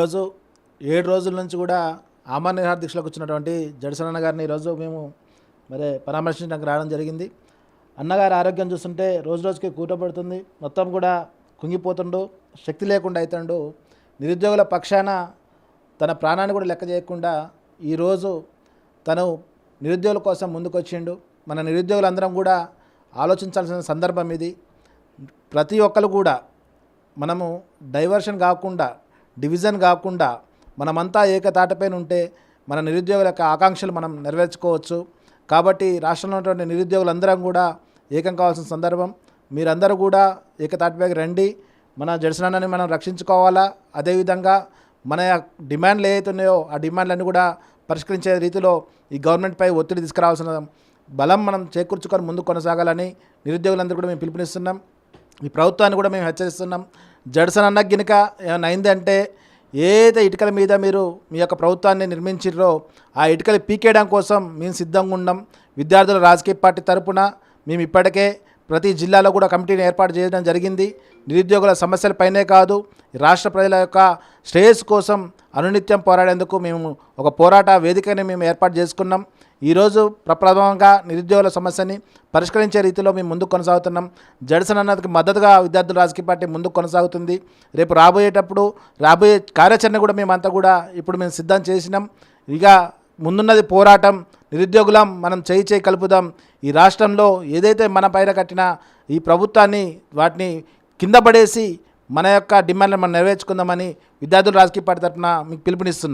ఈరోజు ఏడు రోజుల నుంచి కూడా ఆమరణ నిహార దీక్షలోకి వచ్చినటువంటి జడసనన్న గారిని ఈరోజు మేము మరి పరామర్శించడానికి రావడం జరిగింది. అన్నగారి ఆరోగ్యం చూస్తుంటే రోజు రోజుకి కూటపడుతుంది. మొత్తం కూడా కుంగిపోతుండు శక్తి లేకుండా అవుతుండు నిరుద్యోగుల పక్షాన తన ప్రాణాన్ని కూడా లెక్క చేయకుండా ఈరోజు తను నిరుద్యోగుల కోసం ముందుకొచ్చిండు. మన నిరుద్యోగులందరం కూడా ఆలోచించాల్సిన సందర్భం ఇది. ప్రతి ఒక్కరు కూడా మనము డైవర్షన్ కాకుండా డివిజన్ కాకుండా మనమంతా ఏకతాటపైన ఉంటే మన నిరుద్యోగుల యొక్క ఆకాంక్షలు మనం నెరవేర్చుకోవచ్చు. కాబట్టి రాష్ట్రంలో ఉన్నటువంటి నిరుద్యోగులందరం కూడా ఏకం కావాల్సిన సందర్భం. మీరందరూ కూడా ఏకతాటిపైకి రండి. మన జడిసినాన్ని మనం రక్షించుకోవాలా? అదేవిధంగా మన డిమాండ్లు ఏవైతే ఉన్నాయో ఆ డిమాండ్లన్నీ కూడా పరిష్కరించే రీతిలో ఈ గవర్నమెంట్పై ఒత్తిడి తీసుకురావాల్సిన బలం మనం చేకూర్చుకొని ముందుకు కొనసాగాలని నిరుద్యోగులందరూ కూడా మేము పిలుపునిస్తున్నాం. ఈ ప్రభుత్వాన్ని కూడా మేము హెచ్చరిస్తున్నాం. జడ్సన్ అన్న గినక ఏమైనా అయిందంటే ఏదైతే ఇటుకల మీద మీరు మీ యొక్క ప్రభుత్వాన్ని నిర్మించిర్రో ఆ ఇటుకలు పీకేయడం కోసం మేము సిద్ధంగా ఉన్నాం. విద్యార్థుల రాజకీయ పార్టీ తరపున మేము ఇప్పటికే ప్రతి జిల్లాలో కూడా కమిటీని ఏర్పాటు చేయడం జరిగింది. నిరుద్యోగుల సమస్యలపైనే కాదు రాష్ట్ర ప్రజల యొక్క శ్రేయస్సు కోసం అనునిత్యం పోరాడేందుకు మేము ఒక పోరాట వేదికని మేము ఏర్పాటు చేసుకున్నాం. ఈరోజు ప్రప్రథమంగా నిరుద్యోగుల సమస్యని పరిష్కరించే రీతిలో మేము ముందుకు కొనసాగుతున్నాం. జడ్సన్ అన్నదికి మద్దతుగా విద్యార్థుల రాజకీయ పార్టీ ముందుకు కొనసాగుతుంది. రేపు రాబోయేటప్పుడు రాబోయే కార్యాచరణ కూడా మేమంతా కూడా ఇప్పుడు మేము సిద్ధం చేసినాం. ఇక ముందున్నది పోరాటం నిరుద్యోగులం మనం చేయి చేయి కలుపుదాం. ఈ రాష్ట్రంలో ఏదైతే మన పైన కట్టిన ఈ ప్రభుత్వాన్ని వాటిని కింద పడేసి మన యొక్క డిమాండ్లను మనం నెరవేర్చుకుందామని విద్యార్థుల రాజకీయ పార్టీ తరఫున మీకు పిలుపునిస్తున్నాం.